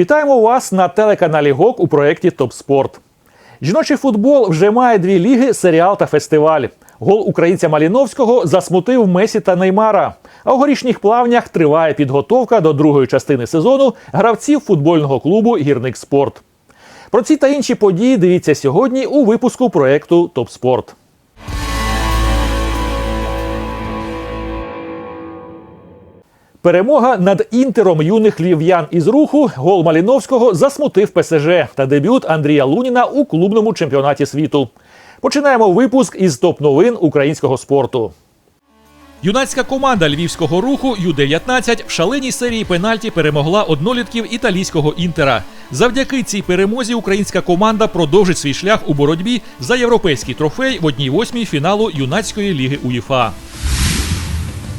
Вітаємо вас на телеканалі ГОК у проєкті Топ Спорт. Жіночий футбол вже має дві ліги, серіал та фестиваль. Гол українця Маліновського засмутив Месі та Неймара. А у горішніх плавнях триває підготовка до другої частини сезону гравців футбольного клубу Гірник Спорт. Про ці та інші події дивіться сьогодні у випуску проєкту Топ Перемога над інтером юних львів'ян із руху гол Маліновського засмутив ПСЖ та дебют Андрія Луніна у клубному чемпіонаті світу. Починаємо випуск із топ новин українського спорту. Юнацька команда львівського руху Ю-19 в шаленій серії пенальті перемогла однолітків італійського інтера. Завдяки цій перемозі українська команда продовжить свій шлях у боротьбі за європейський трофей в одній восьмій фіналу юнацької ліги УЄФА.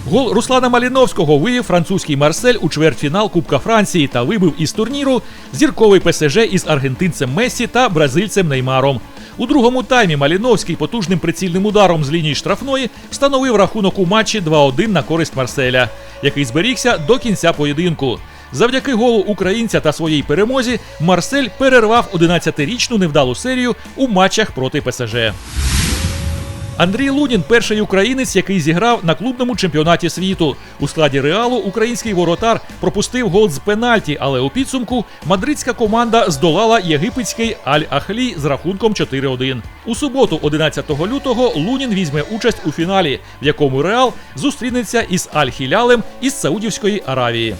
Гол Руслана Маліновського вивів французький Марсель у чвертьфінал Кубка Франції та вибив із турніру зірковий ПСЖ із аргентинцем Мессі та бразильцем Неймаром. У другому таймі Маліновський потужним прицільним ударом з лінії штрафної встановив рахунок у матчі 2-1 на користь Марселя, який зберігся до кінця поєдинку. Завдяки голу українця та своїй перемозі Марсель перервав 11-річну невдалу серію у матчах проти ПСЖ. Андрій Лунін перший українець, який зіграв на клубному чемпіонаті світу. У складі реалу український воротар пропустив гол з пенальті, але у підсумку мадридська команда здолала єгипетський Аль-Ахлі з рахунком 4-1. У суботу, 11 лютого, Лунін візьме участь у фіналі, в якому Реал зустрінеться із Аль-Хілялем із Саудівської Аравії.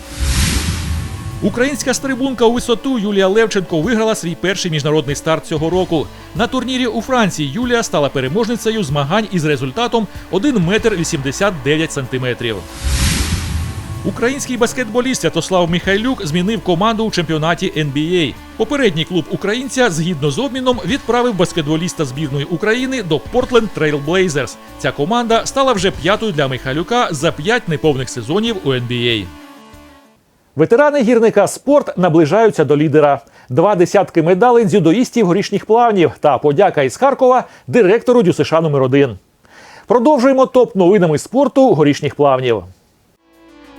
Українська стрибунка у висоту Юлія Левченко виграла свій перший міжнародний старт цього року. На турнірі у Франції Юлія стала переможницею змагань із результатом 1 метр 89 сантиметрів. Український баскетболіст Святослав Михайлюк змінив команду у чемпіонаті NBA. Попередній клуб українця згідно з обміном відправив баскетболіста збірної України до Trail Blazers. Ця команда стала вже п'ятою для Михайлюка за п'ять неповних сезонів у NBA. Ветерани гірника спорт наближаються до лідера. Два десятки медалей дзюдоїстів горішніх плавнів та подяка із Харкова директору Дюсиша номер 1 Продовжуємо топ новинами спорту горішніх плавнів.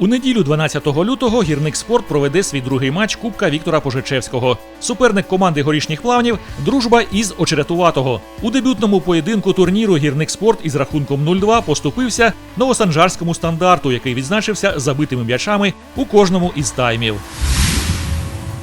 У неділю 12 лютого гірник спорт проведе свій другий матч Кубка Віктора Пожичевського. Суперник команди горішніх плавнів дружба із Очеретуватого. У дебютному поєдинку турніру гірник спорт із рахунком 0-2 поступився новосанжарському стандарту, який відзначився забитими м'ячами у кожному із таймів.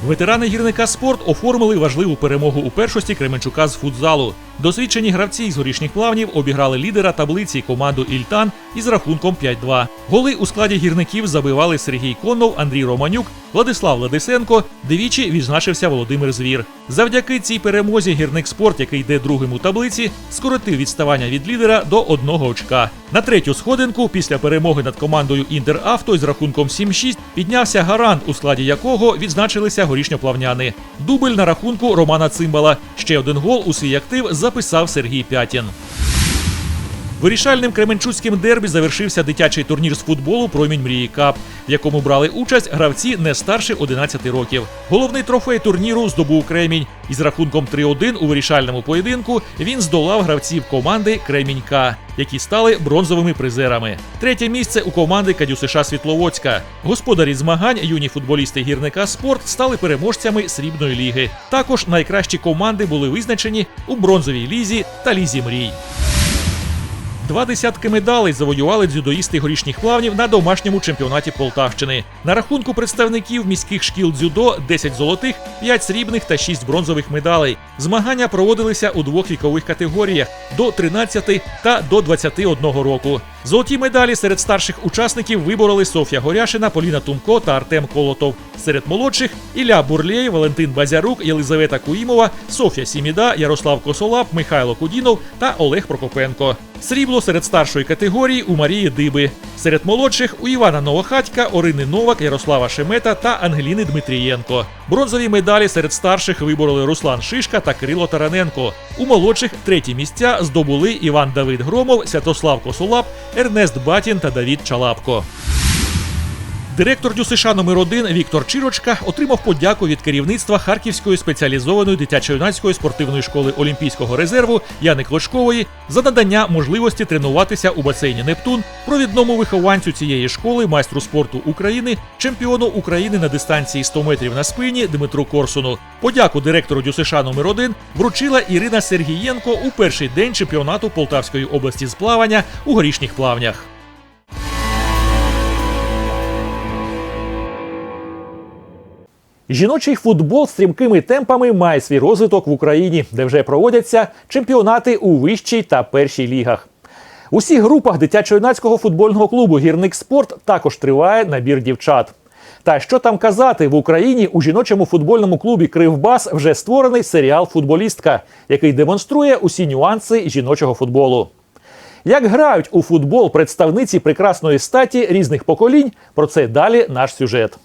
Ветерани гірника спорт оформили важливу перемогу у першості Кременчука з футзалу. Досвідчені гравці з горішніх плавнів обіграли лідера таблиці команду Ільтан із рахунком 5-2. Голи у складі гірників забивали Сергій Коннов, Андрій Романюк, Владислав Ладисенко. Двічі відзначився Володимир Звір. Завдяки цій перемозі гірник спорт, який йде другим у таблиці, скоротив відставання від лідера до одного очка. На третю сходинку після перемоги над командою Інтеравто з рахунком 7-6 піднявся гарант, у складі якого відзначилися горішньоплавняни. Дубль на рахунку Романа Цимбала. Ще один гол у свій актив записав Сергій Пятін. Вирішальним кременчуцьким дербі завершився дитячий турнір з футболу Промінь мрії Кап, в якому брали участь гравці не старше 11 років. Головний трофей турніру здобув Кремінь. Із рахунком 3-1 у вирішальному поєдинку він здолав гравців команди Кремінь К, які стали бронзовими призерами. Третє місце у команди Кадюсиша Світловодська. Господарі змагань юні футболісти гірника спорт стали переможцями срібної ліги. Також найкращі команди були визначені у бронзовій лізі та лізі мрій. Два десятки медалей завоювали дзюдоїсти горішніх плавнів на домашньому чемпіонаті Полтавщини. На рахунку представників міських шкіл дзюдо 10 золотих, 5 срібних та 6 бронзових медалей. Змагання проводилися у двох вікових категоріях до 13 та до 21 року. Золоті медалі серед старших учасників вибороли Софія Горяшина, Поліна Тумко та Артем Колотов. Серед молодших Ілля Бурлєй, Валентин Базярук, Єлизавета Куїмова, Софія Сіміда, Ярослав Косолап, Михайло Кудінов та Олег Прокопенко. Срібло серед старшої категорії у Марії Диби. Серед молодших у Івана Новохатька, Орини Новак, Ярослава Шемета та Ангеліни Дмитрієнко. Бронзові медалі серед старших вибороли Руслан Шишка та Кирило Тараненко. У молодших треті місця здобули Іван Давид Громов, Святослав Косолап, Ернест Батін та Давід Чалапко. Директор ДЮСШ номер 1 Віктор Чирочка отримав подяку від керівництва Харківської спеціалізованої дитячо-юнацької спортивної школи Олімпійського резерву Яни Клочкової за надання можливості тренуватися у басейні Нептун провідному вихованцю цієї школи, майстру спорту України, чемпіону України на дистанції 100 метрів на спині Дмитру Корсуну. Подяку директору ДЮСШ номер 1 вручила Ірина Сергієнко у перший день чемпіонату Полтавської області з плавання у горішніх плавнях. Жіночий футбол стрімкими темпами має свій розвиток в Україні, де вже проводяться чемпіонати у вищій та першій лігах. У всіх групах дитячо-юнацького футбольного клубу Гірник Спорт також триває набір дівчат. Та що там казати, в Україні у жіночому футбольному клубі Кривбас вже створений серіал Футболістка, який демонструє усі нюанси жіночого футболу. Як грають у футбол представниці прекрасної статі різних поколінь, про це далі наш сюжет.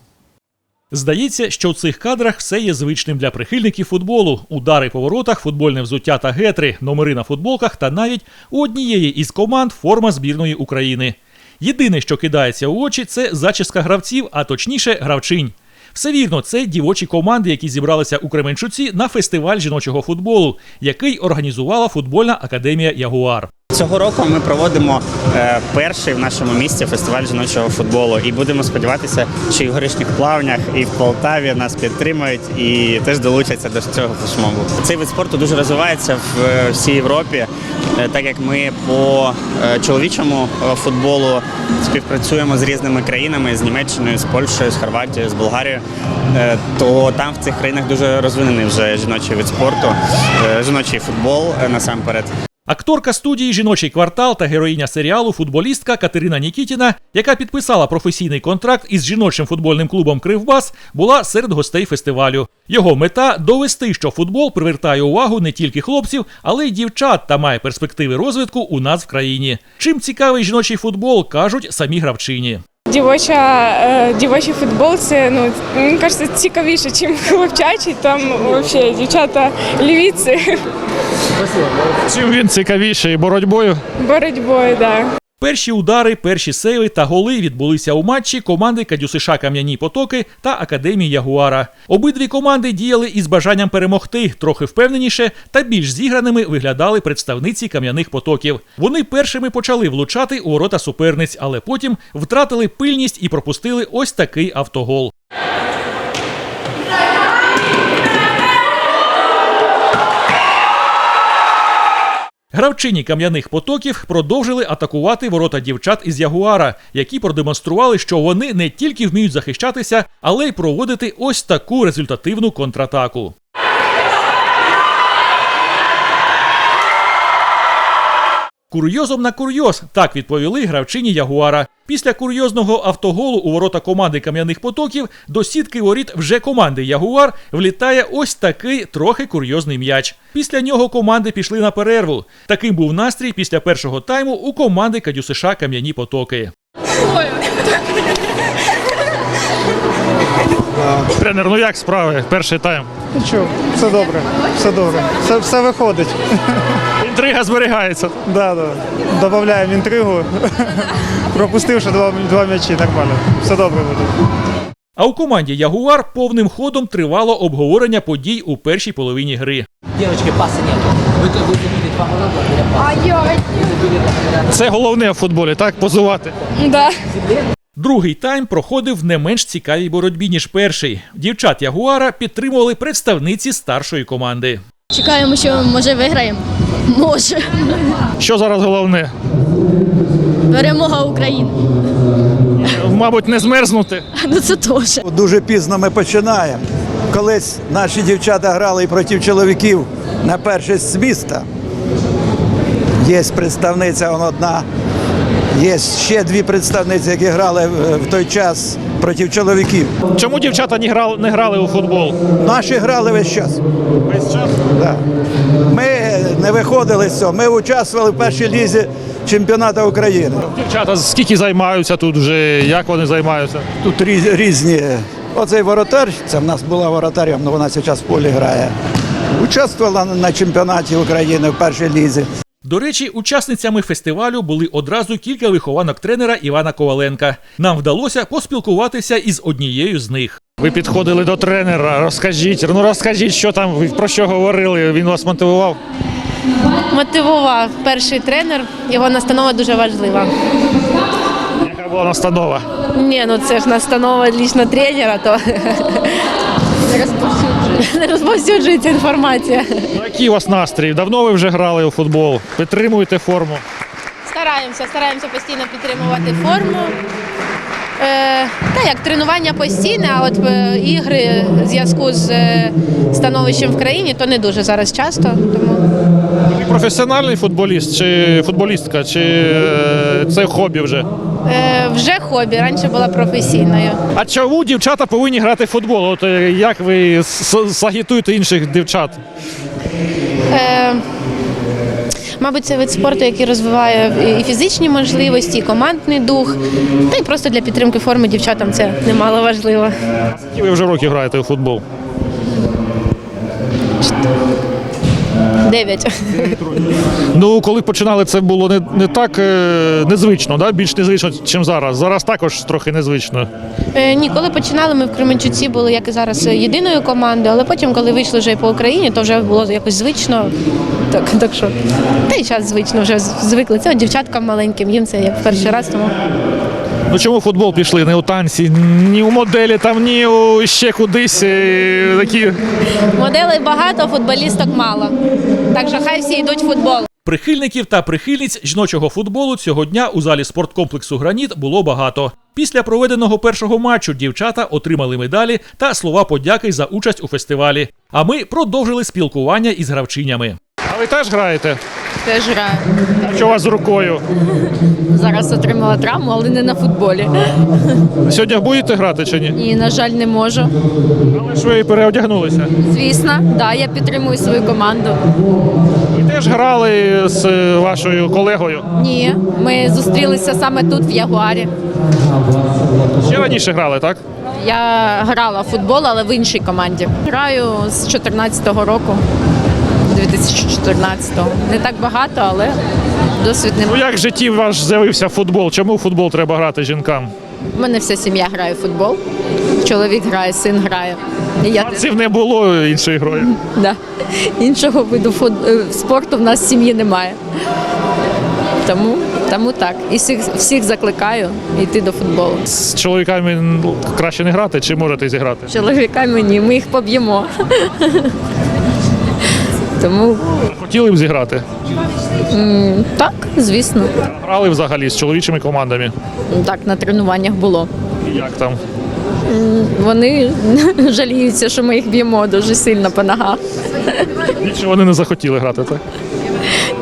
Здається, що в цих кадрах все є звичним для прихильників футболу: удари по воротах, футбольне взуття та гетри, номери на футболках та навіть у однієї із команд форма збірної України. Єдине, що кидається у очі, це зачіска гравців, а точніше гравчинь. Все вірно, це дівочі команди, які зібралися у Кременчуці на фестиваль жіночого футболу, який організувала футбольна академія Ягуар. Цього року ми проводимо е, перший в нашому місті фестиваль жіночого футболу і будемо сподіватися, що і в горішніх плавнях, і в Полтаві нас підтримають і теж долучаться до цього флешмобу. Цей вид спорту дуже розвивається в е, всій Європі, е, так як ми по чоловічому футболу співпрацюємо з різними країнами з Німеччиною, з Польщею, з Хорватією, з Болгарією, то там в цих країнах дуже розвинений вже жіночий вид спорту, жіночий футбол насамперед. Акторка студії Жіночий квартал та героїня серіалу футболістка Катерина Нікітіна, яка підписала професійний контракт із жіночим футбольним клубом Кривбас, була серед гостей фестивалю. Його мета довести, що футбол привертає увагу не тільки хлопців, але й дівчат та має перспективи розвитку у нас в країні. Чим цікавий жіночий футбол, кажуть самі гравчині. Дівоча, е, дівочий футбол це ну мені кажеться цікавіше, ніж хлопчачий. Там взагалі дівчата лівіці Чим він цікавіший боротьбою? боротьбою. Да. Перші удари, перші сейви та голи відбулися у матчі команди Кадюсиша Кам'яні Потоки та Академії Ягуара. Обидві команди діяли із бажанням перемогти, трохи впевненіше та більш зіграними виглядали представниці кам'яних потоків. Вони першими почали влучати у ворота суперниць, але потім втратили пильність і пропустили ось такий автогол. Гравчині кам'яних потоків продовжили атакувати ворота дівчат із Ягуара, які продемонстрували, що вони не тільки вміють захищатися, але й проводити ось таку результативну контратаку. Курйозом на курйоз так відповіли гравчині Ягуара. Після курйозного автоголу у ворота команди кам'яних потоків до сітки воріт вже команди Ягуар влітає ось такий трохи курйозний м'яч. Після нього команди пішли на перерву. Таким був настрій після першого тайму у команди Кадюсиша Кам'яні потоки. Тренер, ну як справи? Перший тайм. Нічого, все добре, все добре. Все, все виходить. Інтрига зберігається. Да, да. Добавляємо інтригу. Пропустивши два, два м'ячі, нормально. Все добре буде. А у команді Ягуар повним ходом тривало обговорення подій у першій половині гри. Девочки, паса нету. Вы, вы забили два гола. Це головне в футболі, так? Позувати. Да. Другий тайм проходив в не менш цікавій боротьбі, ніж перший. Дівчат Ягуара підтримували представниці старшої команди. Чекаємо, що може виграємо. Може. Що зараз головне? Перемога України. Мабуть, не змерзнути. Ну це теж. Дуже пізно ми починаємо. Колись наші дівчата грали і проти чоловіків на першість з міста. Є представниця вон одна. Є ще дві представниці, які грали в той час проти чоловіків. Чому дівчата не грали, не грали у футбол? Наші грали весь час. Весь час. Да. Ми не виходили з цього. Ми участвували в першій лізі чемпіонату України. Дівчата скільки займаються тут вже? Як вони займаються? Тут різ- різні. Оцей воротар, це в нас була воротарем, але вона зараз в полі грає. Участвувала на чемпіонаті України в першій лізі. До речі, учасницями фестивалю були одразу кілька вихованок тренера Івана Коваленка. Нам вдалося поспілкуватися із однією з них. Ви підходили до тренера, розкажіть, ну розкажіть, що там, про що говорили, він вас мотивував. Мотивував перший тренер, його настанова дуже важлива. Яка була настанова? Ні, ну це ж настанова лічно тренера, то не розповсюджується інформація. Ну, який у вас настрій? Давно ви вже грали у футбол? Підтримуєте форму? Стараємося, стараємося постійно підтримувати форму. Е, та як тренування постійне, а от е, ігри в зв'язку з е, становищем в країні, то не дуже зараз часто. Тому професіональний футболіст чи футболістка, чи це хобі вже? е, вже хобі. Раніше була професійною. А чому дівчата повинні грати в футбол? От як ви сагітуєте інших дівчат? Е, Мабуть, це вид спорту, який розвиває і фізичні можливості, і командний дух. Та й просто для підтримки форми дівчатам це немало важливо. Ви вже роки граєте у футбол? Дев'ять. Ну, коли починали, це було не, не так е, незвично, да? більш незвично, ніж зараз. Зараз також трохи незвично. Е, Ні, коли починали, ми в Кременчуці були, як і зараз, єдиною командою, але потім, коли вийшли вже по Україні, то вже було якось звично. Так, так що, та й зараз звично вже звикли. Це от дівчаткам маленьким, їм це як перший раз, тому Ну чому в футбол пішли? Не у танці, ні у моделі, там, ні у ще кудись. е, Такі. моделей багато, футболісток мало. Так що хай всі йдуть в футбол. Прихильників та прихильниць жіночого футболу цього дня у залі спорткомплексу Граніт було багато. Після проведеного першого матчу дівчата отримали медалі та слова подяки за участь у фестивалі. А ми продовжили спілкування із гравчинями. А ви теж граєте? Теж граю. Що у вас з рукою? Зараз отримала травму, але не на футболі. Сьогодні будете грати чи ні? І, на жаль, не можу. Але ж ви переодягнулися. Звісно, да, я підтримую свою команду. Ви теж грали з е, вашою колегою. Ні, ми зустрілися саме тут, в Ягуарі. Ще раніше грали, так? Я грала в футбол, але в іншій команді. Граю з 14-го року. 2014-го. Не так багато, але досвід Ну немає. як в житті ваш з'явився футбол? Чому в футбол треба грати жінкам? У мене вся сім'я грає в футбол. Чоловік грає, син грає. І я. Не було іншої грою. Да. Іншого виду фут- е, спорту в нас в сім'ї немає. Тому, тому так. І всіх, всіх закликаю йти до футболу. З чоловіками ну, краще не грати, чи можете зіграти? Чоловіками ні, ми їх поб'ємо. Тому Хотіли б зіграти. так, звісно. Грали взагалі з чоловічими командами. Так, на тренуваннях було. Як там? Вони жаліються, що ми їх б'ємо дуже сильно по ногах. Більше вони не захотіли грати, так?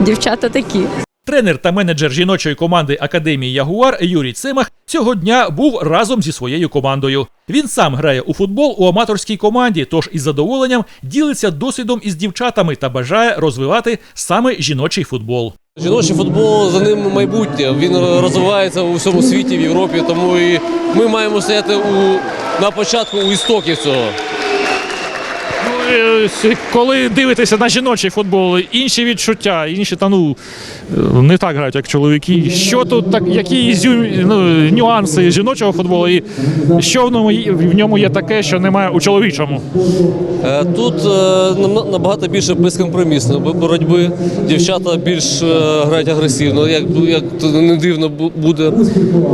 Дівчата такі. Тренер та менеджер жіночої команди Академії Ягуар Юрій Цемах цього дня був разом зі своєю командою. Він сам грає у футбол у аматорській команді, тож із задоволенням ділиться досвідом із дівчатами та бажає розвивати саме жіночий футбол. Жіночий футбол за ним майбутнє. Він розвивається у всьому світі, в Європі. Тому і ми маємо стояти у на початку у істоків цього. Ну, е, коли дивитеся на жіночий футбол, інші відчуття, інші та ну е, не так грають, як чоловіки. Що тут так, які ізюм, ну, нюанси жіночого футболу, і що в ньому, в ньому є таке, що немає у чоловічому? Е, Тут набагато більше безкомпромісної бо- боротьби. Дівчата більш грають агресивно, як, як не дивно буде.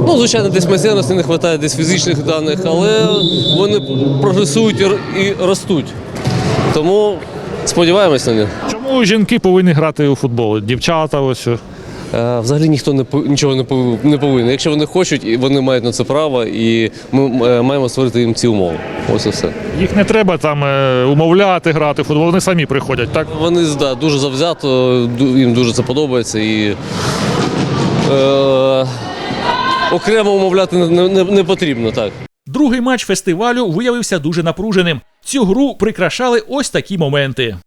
Ну, звичайно, десь майстерності не вистачає, десь фізичних даних, але вони прогресують і ростуть. Тому сподіваємось на них. Чому жінки повинні грати у футбол? Дівчата, ось. е. Взагалі ніхто не нічого не пов- не повинен. Якщо вони хочуть, вони мають на це право, і ми е, маємо створити їм ці умови. Ось і все. Їх не треба там е, умовляти грати в футбол, вони самі приходять, так? Вони да, дуже завзято, ду- їм дуже це подобається і е, окремо умовляти не, не, не потрібно так. Другий матч фестивалю виявився дуже напруженим. Цю гру прикрашали ось такі моменти.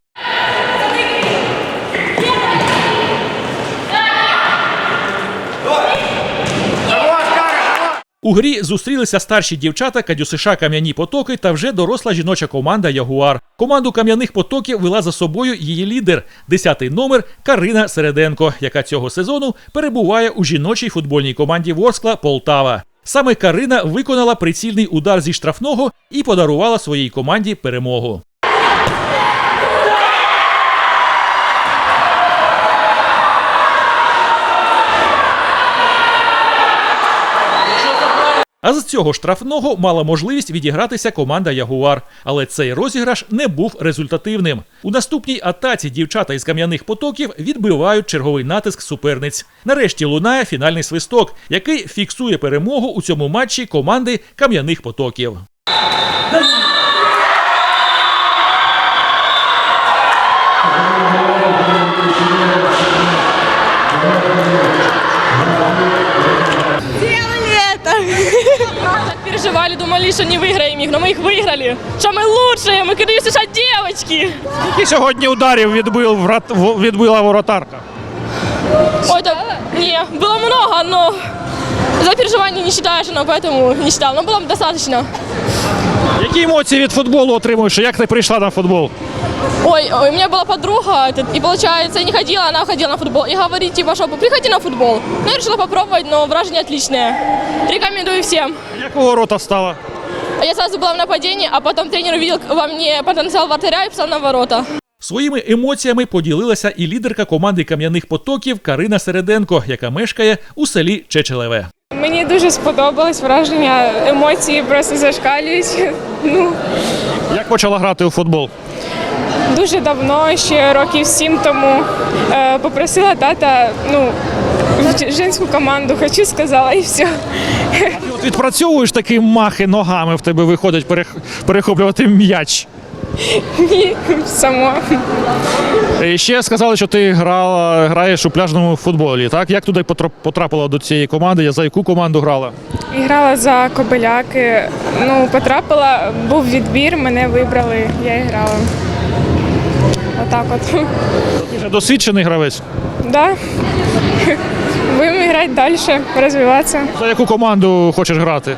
У грі зустрілися старші дівчата КДЮСШ Кам'яні Потоки та вже доросла жіноча команда Ягуар. Команду кам'яних потоків вела за собою її лідер, 10-й номер Карина Середенко, яка цього сезону перебуває у жіночій футбольній команді Ворскла Полтава. Саме Карина виконала прицільний удар зі штрафного і подарувала своїй команді перемогу. А з цього штрафного мала можливість відігратися команда Ягуар, але цей розіграш не був результативним. У наступній атаці дівчата із кам'яних потоків відбивають черговий натиск суперниць. Нарешті лунає фінальний свисток, який фіксує перемогу у цьому матчі команди кам'яних потоків. думали, что не выиграем их, но мы их выиграли. Что мы лучшие, мы КДЮ США девочки! Які сьогодні ударів відбив врат... в- відбила воротарка? Ой, да, не, было много, но за переживания не считаешь, но поэтому не считал. Но было достаточно. Які емоції від футболу отримуєш? Як ти прийшла на футбол? Ой, ой, у меня была подруга, этот, и получается, я не ходила, она ходила на футбол. И говорит, типа, что приходи на футбол. Ну, я решила попробовать, но вражение отличное. Рекомендую всем. Як у ворота стала? Я сразу была в нападении, а потом тренер увидел во мне потенциал вратаря и писал на ворота. Своїми емоціями поділилася і лідерка команди кам'яних потоків Карина Середенко, яка мешкає у селі Чечелеве. Мені дуже сподобалось враження, емоції просто зашкалюють. Ну, Як почала грати у футбол? дуже давно, ще років сім тому, е, попросила тата, ну, в женську команду хочу, сказала, і все. Ти от відпрацьовуєш такі махи ногами, в тебе виходить перех- перехоплювати м'яч. Ні, само. І ще сказали, що ти грала, граєш у пляжному футболі. Так? Як туди потрапила до цієї команди? Я за яку команду грала? І грала за кобеляки. Ну, потрапила, був відбір, мене вибрали, я і грала. Отак от. Ти вже досвідчений гравець. Да. Будемо грати далі, розвиватися. За яку команду хочеш грати?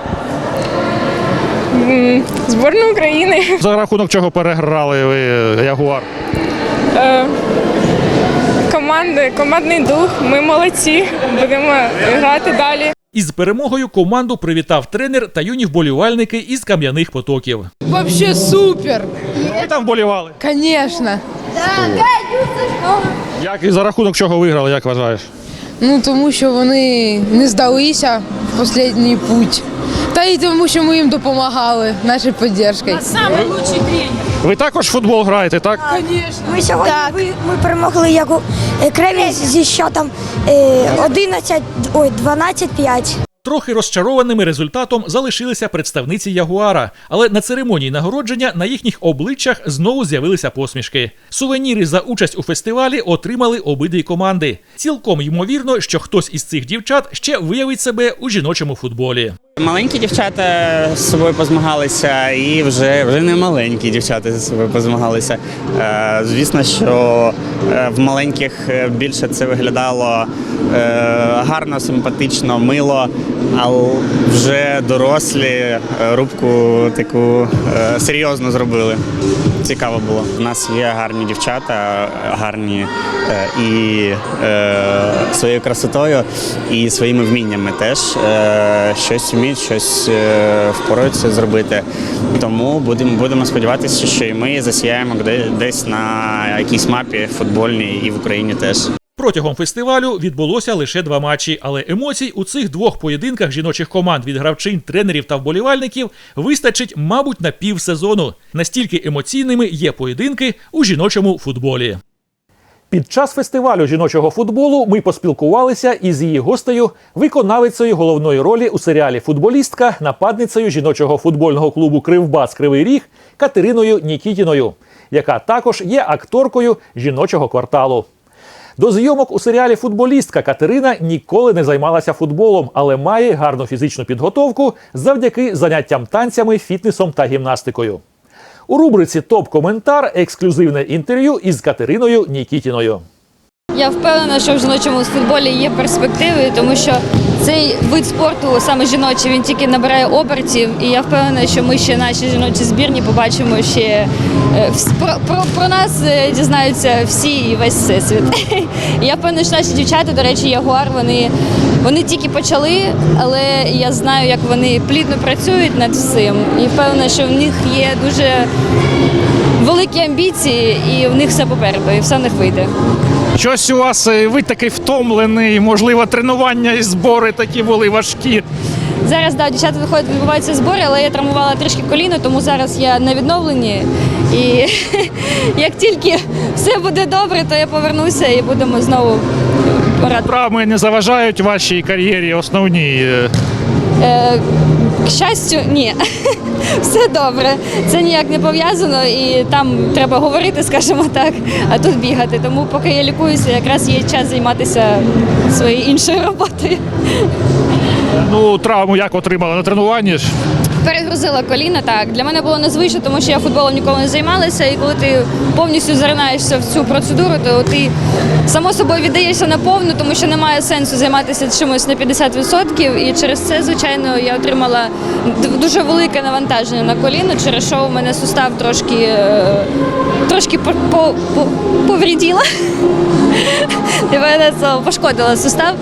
Зборну України. За рахунок чого переграли ви Ягуар? Е, команди, командний дух. Ми молодці. Будемо грати далі. Із перемогою команду привітав тренер та юні вболівальники із кам'яних потоків. Вообще супер! Ви там вболівали. Звісно. Як і за рахунок чого виграли, як вважаєш? Ну тому що вони не здалися в останній путь. Та й тому, що ми їм допомагали нашою підтримкою. Ви також в футбол граєте, так? Ми сьогодні ви- ми перемогли як у Кремі зі щотом е, 11, ой, 12-5. Трохи розчарованими результатом залишилися представниці Ягуара, але на церемонії нагородження на їхніх обличчях знову з'явилися посмішки. Сувеніри за участь у фестивалі отримали обидві команди. Цілком ймовірно, що хтось із цих дівчат ще виявить себе у жіночому футболі. Маленькі дівчата з собою позмагалися, і вже, вже не маленькі дівчата з собою позмагалися. Е, звісно, що е, в маленьких е, більше це виглядало гарно, симпатично, мило, але вже дорослі рубку таку серйозно зробили. Цікаво було. У нас є гарні дівчата, гарні і своєю красотою, і своїми вміннями теж е, щось вміють, щось е, впораються зробити. Тому будемо, будемо сподіватися, що і ми засіяємо де- десь на якійсь мапі футбольній і в Україні теж. Протягом фестивалю відбулося лише два матчі, але емоцій у цих двох поєдинках жіночих команд від гравчин, тренерів та вболівальників вистачить, мабуть, на півсезону. Настільки емоційними є поєдинки у жіночому футболі. Під час фестивалю жіночого футболу ми поспілкувалися із її гостею, виконавицею головної ролі у серіалі Футболістка, нападницею жіночого футбольного клубу Кривбас Кривий Ріг Катериною Нікітіною, яка також є акторкою жіночого кварталу. До зйомок у серіалі Футболістка Катерина ніколи не займалася футболом, але має гарну фізичну підготовку завдяки заняттям танцями, фітнесом та гімнастикою. У рубриці Топ-коментар ексклюзивне інтерв'ю із Катериною Нікітіною. Я впевнена, що в жіночому футболі є перспективи, тому що цей вид спорту, саме жіночий, він тільки набирає обертів, і я впевнена, що ми ще наші жіночі збірні побачимо ще е, про, про, про нас е, дізнаються всі і весь всесвіт. Я впевнена, що наші дівчата, до речі, Ягуар, вони, вони тільки почали, але я знаю, як вони плідно працюють над всім. І впевнена, що в них є дуже великі амбіції, і в них все попереду, і все в них вийде. Щось у вас е, ви такий втомлений, можливо, тренування і збори такі були важкі. Зараз да, дівчата виходять, відбуваються збори, але я травмувала трішки коліно, тому зараз я на відновленні. І як тільки все буде добре, то я повернуся і будемо знову. Травми не заважають вашій кар'єрі основній. е. К щастю, ні. Все добре. Це ніяк не пов'язано, і там треба говорити, скажімо так, а тут бігати. Тому поки я лікуюся, якраз є час займатися своєю іншою роботою. Ну, травму як отримали на тренуванні ж? Перегрузила коліна, так. Для мене було незвично, тому що я футболом ніколи не займалася. І коли ти повністю заринаєшся в цю процедуру, то ти само собою віддаєшся на повну, тому що немає сенсу займатися чимось на 50%. І через це, звичайно, я отримала дуже велике навантаження на коліно, через що у мене сустав трошки, е, трошки по, по, по, повріділа. І мене це пошкодила сустав.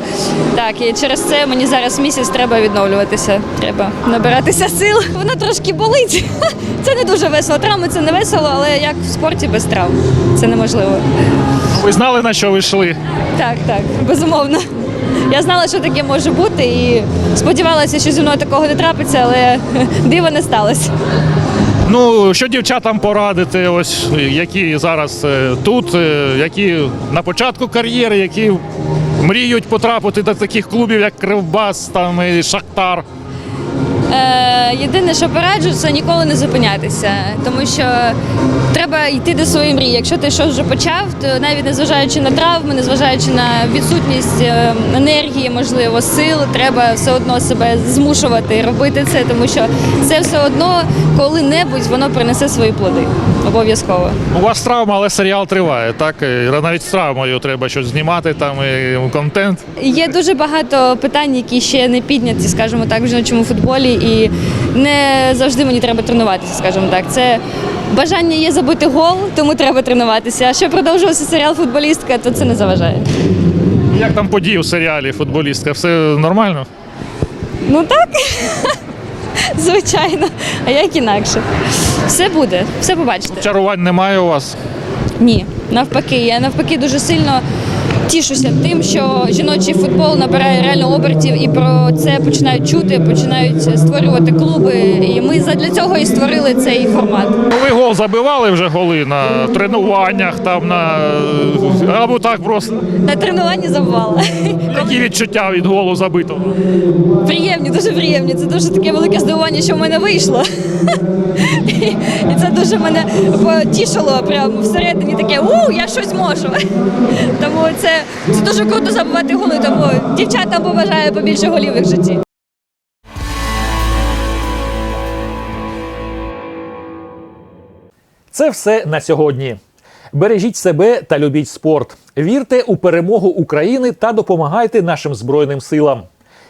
Так, і через це мені зараз місяць треба відновлюватися. Треба набиратися сил. Воно трошки болить. Це не дуже весело. Травми це не весело, але як в спорті без травм. Це неможливо. Ви знали, на що ви йшли? Так, так, безумовно. Я знала, що таке може бути, і сподівалася, що зі мною такого не трапиться, але дива не сталося. Ну, що дівчатам порадити, ось які зараз е, тут, е, які на початку кар'єри, які мріють потрапити до таких клубів, як Кривбас там і Шахтар. Е, єдине, що пораджу, це ніколи не зупинятися, тому що треба йти до своєї мрії. Якщо ти щось вже почав, то навіть незважаючи на травми, незважаючи на відсутність е, енергії, можливо, сил, треба все одно себе змушувати робити це, тому що це все одно коли-небудь воно принесе свої плоди. Обов'язково. У вас травма, але серіал триває, так? І Навіть з травмою треба щось знімати, там і контент. Є дуже багато питань, які ще не підняті, скажімо так, в жіночому футболі, і не завжди мені треба тренуватися, скажімо так. Це бажання є забити гол, тому треба тренуватися. А що продовжувався серіал футболістка, то це не заважає. Як там події в серіалі футболістка? Все нормально? Ну так. Звичайно, а як інакше? Все буде, все побачите. Чарувань немає у вас? Ні, навпаки, я навпаки дуже сильно тішуся тим, що жіночий футбол набирає реально обертів і про це починають чути, починають створювати клуби. І ми задля цього і створили цей формат. Ви гол забивали вже голи на тренуваннях, там на або так просто. На тренуванні забувала. Які відчуття від голу забитого? Приємні, дуже приємні. Це дуже таке велике здивування, що в мене вийшло. І це дуже мене потішило прямо всередині таке, у, я щось можу. Тому це, це дуже круто забивати голи, тому дівчатам побажаю побільше голів в житті. Це все на сьогодні. Бережіть себе та любіть спорт. Вірте у перемогу України та допомагайте нашим збройним силам.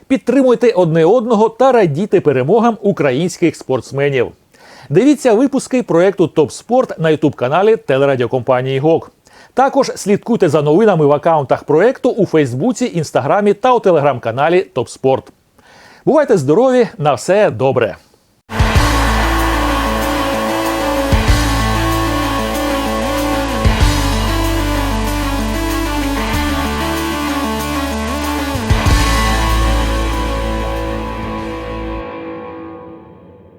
Підтримуйте одне одного та радійте перемогам українських спортсменів. Дивіться випуски проекту Топ Спорт на ютуб каналі телерадіокомпанії ГОК. Також слідкуйте за новинами в акаунтах проекту у Фейсбуці, Інстаграмі та у телеграм-каналі Топспорт. Бувайте здорові! На все добре!